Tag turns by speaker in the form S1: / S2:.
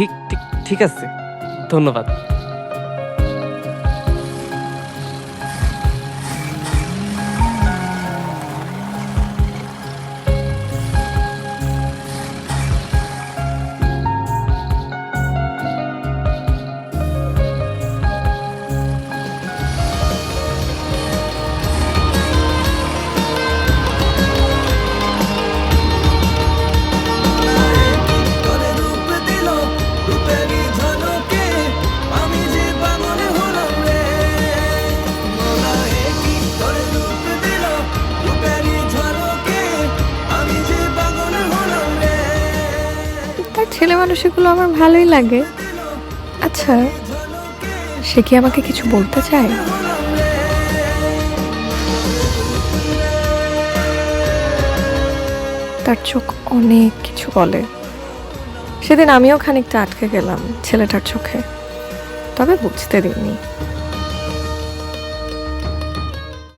S1: ঠিক ঠিক ঠিক আছে। ধন্যবাদ।
S2: ছেলে মানুষগুলো আমার ভালোই লাগে। আচ্ছা সে কি আমাকে কিছু বলতে চায়? তার চোখ অনেক কিছু বলে। সেদিন আমিও খানিকটা আটকে গেলাম ছেলেটার চোখে। তবে বুঝতে দিইনি।